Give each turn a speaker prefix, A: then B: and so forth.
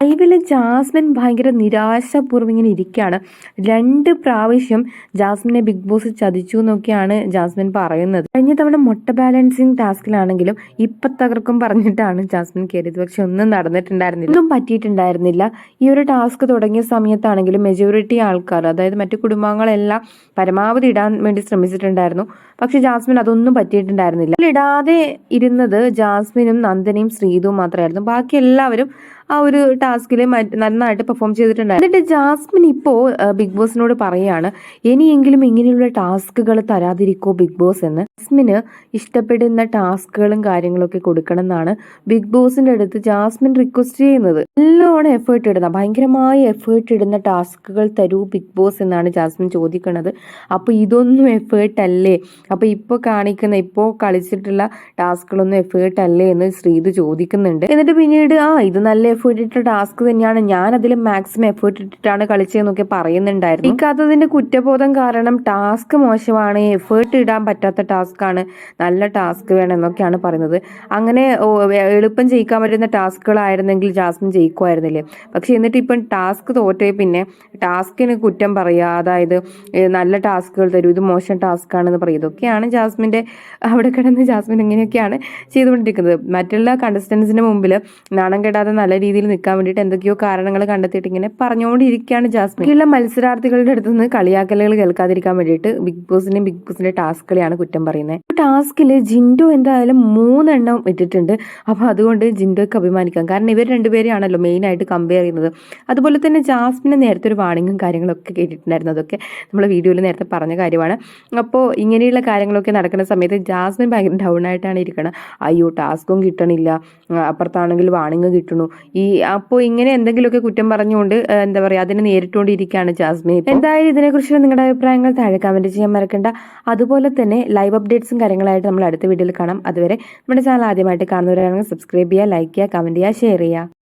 A: ലൈവിൽ ജാസ്മിൻ ഭയങ്കര നിരാശാപൂർവം ഇങ്ങനെ ഇരിക്കുകയാണ്. രണ്ട് പ്രാവശ്യം ജാസ്മിനെ ബിഗ് ബോസ് ചതിച്ചു എന്നൊക്കെയാണ് ജാസ്മിൻ പറയുന്നത്. കഴിഞ്ഞ തവണ മുട്ട ബാലൻസിങ് ടാസ്കിലാണെങ്കിലും ഇപ്പം തകർക്കും പറഞ്ഞിട്ടാണ് ജാസ്മിൻ കയറിയത് പക്ഷെ ഒന്നും നടന്നിട്ടുണ്ടായിരുന്നില്ല. ഒന്നും പറ്റിയിട്ടുണ്ടായിരുന്നില്ല. ഈ ഒരു ടാസ്ക് തുടങ്ങിയ സമയത്താണെങ്കിലും മെജോറിറ്റി ആൾക്കാർ അതായത് മറ്റു കുടുംബങ്ങളെല്ലാം പരമാവധി ഇടാൻ വേണ്ടി ശ്രമിച്ചിട്ടുണ്ടായിരുന്നു. പക്ഷെ ജാസ്മിൻ അതൊന്നും പറ്റിയിട്ടുണ്ടായിരുന്നില്ല. ഇടാതെ ഇരുന്നത് ജാസ്മിനും നന്ദനയും ശ്രീതുവും മാത്രമായിരുന്നു. ബാക്കി എല്ലാവരും ആ ഒരു ടാസ്കിൽ നന്നായിട്ട് പെർഫോം ചെയ്തിട്ടുണ്ടായിരുന്നു. എന്നിട്ട് ജാസ്മിൻ ഇപ്പോൾ ബിഗ് ബോസിനോട് പറയുകയാണ് ഇനിയെങ്കിലും ഇങ്ങനെയുള്ള ടാസ്കുകൾ തരാതിരിക്കോ ബിഗ് ബോസ് എന്ന്. ജാസ്മിന് ഇഷ്ടപ്പെടുന്ന ടാസ്കുകളും കാര്യങ്ങളൊക്കെ കൊടുക്കണം എന്നാണ് ബിഗ് ബോസിന്റെ അടുത്ത് ജാസ്മിൻ റിക്വസ്റ്റ് ചെയ്യുന്നത്. നല്ലോണം എഫേർട്ട് ഇടുന്ന ഭയങ്കരമായ എഫേർട്ട് ഇടുന്ന ടാസ്കുകൾ തരൂ ബിഗ് ബോസ് എന്നാണ് ജാസ്മിൻ ചോദിക്കുന്നത് അപ്പോൾ ഇതൊന്നും എഫേർട്ട് അല്ലേ? അപ്പോൾ ഇപ്പോൾ കാണിക്കുന്ന ഇപ്പോൾ കളിച്ചിട്ടുള്ള ടാസ്കുകളൊന്നും എഫേർട്ട് അല്ലേ എന്ന് ശ്രീത് ചോദിക്കുന്നുണ്ട്. എന്നിട്ട് പിന്നീട് ആ ഇത് നല്ല എഫേർട്ട് ഇട്ട ടാസ്ക് തന്നെയാണ് ഞാൻ അതിൽ മാക്സിമം എഫേർട്ട് ഇട്ടിട്ടാണ് കളിച്ചതെന്നൊക്കെ പറയുന്നുണ്ടായിരുന്നു. എനിക്കതിന്റെ കുറ്റബോധം കാരണം ടാസ്ക് മോശമാണ് എഫേർട്ട് ഇടാൻ പറ്റാത്ത ടാസ്ക് ആണ് നല്ല ടാസ്ക് വേണം എന്നൊക്കെയാണ് പറയുന്നത്. അങ്ങനെ എളുപ്പം ജയിക്കാൻ പറ്റുന്ന ടാസ്കുകളായിരുന്നെങ്കിൽ ജാസ്മിൻ ജയിക്കുമായിരുന്നില്ലേ? പക്ഷെ എന്നിട്ട് ഇപ്പം ടാസ്ക് തോറ്റേ പിന്നെ ടാസ്കിന് കുറ്റം പറയുക അതായത് നല്ല ടാസ്കുകൾ തരൂ ഇത് മോശം ടാസ്ക് ആണെന്ന് പറയും ഇതൊക്കെയാണ് ജാസ്മിന്റെ അവിടെ കിടന്ന് ജാസ്മിൻ ഇങ്ങനെയൊക്കെയാണ് ചെയ്തുകൊണ്ടിരിക്കുന്നത്. മറ്റുള്ള കണ്ടസ്റ്റൻസിന് മുമ്പിൽ നാണം കെടാതെ നല്ല രീതിയിൽ നിൽക്കാൻ വേണ്ടിയിട്ട് എന്തൊക്കെയോ കാരണങ്ങൾ കണ്ടെത്തിയിട്ട് ഇങ്ങനെ പറഞ്ഞുകൊണ്ടിരിക്കുകയാണ് ജാസ്മിൻ. ഉള്ള മത്സരാർത്ഥികളുടെ അടുത്ത് നിന്ന് കളിയാക്കലുകൾ കേൾക്കാതിരിക്കാൻ വേണ്ടിയിട്ട് ബിഗ് ബോസിന്റെയും ബിഗ് ബോസിന്റെ ടാസ്കുകളെയാണ് കുറ്റം പറയുന്നത്. ടാസ്കിൽ ജിൻഡോ എന്തായാലും മൂന്നെണ്ണം ഇട്ടിട്ടുണ്ട്. അപ്പോൾ അതുകൊണ്ട് ജിൻഡോയ്ക്ക് അഭിമാനിക്കാം. കാരണം ഇവർ രണ്ടുപേരെയാണല്ലോ മെയിനായിട്ട് കമ്പയർ ചെയ്യുന്നത്. അതുപോലെ തന്നെ ജാസ്മിന് നേരത്തെ ഒരു വാണിങ്ങും കാര്യങ്ങളൊക്കെ കേട്ടിട്ടുണ്ടായിരുന്നു. അതൊക്കെ നമ്മൾ വീഡിയോയിൽ നേരത്തെ പറഞ്ഞ കാര്യമാണ്. അപ്പോൾ ഇങ്ങനെയുള്ള കാര്യങ്ങളൊക്കെ നടക്കുന്ന സമയത്ത് ജാസ്മിൻ ഭയങ്കര ഡൗൺ ആയിട്ടാണ് ഇരിക്കണം. അയ്യോ ടാസ്കും കിട്ടണില്ല. അപ്പുറത്താണെങ്കിൽ വാണിങ് കിട്ടണു ഈ അപ്പോ ഇങ്ങനെ എന്തെങ്കിലുമൊക്കെ കുറ്റം പറഞ്ഞുകൊണ്ട് എന്താ പറയുക അതിനെ നേരിട്ടുകൊണ്ടിരിക്കുകയാണ് ജാസ്മി. എന്തായാലും ഇതിനെക്കുറിച്ചുള്ള നിങ്ങളുടെ അഭിപ്രായങ്ങൾ താഴെ കമന്റ് ചെയ്യാൻ മറക്കണ്ട. അതുപോലെ തന്നെ ലൈവ് അപ്ഡേറ്റ്സും കാര്യങ്ങളായിട്ട് നമ്മൾ അടുത്ത വീഡിയോയിൽ കാണാം. അതുവരെ നമ്മുടെ ചാനൽ ആദ്യമായിട്ട് കാണുന്നവരാണെങ്കിൽ സബ്സ്ക്രൈബ് ചെയ്യുക ലൈക്ക് ചെയ്യുക കമന്റ് ചെയ്യുക ഷെയർ ചെയ്യുക.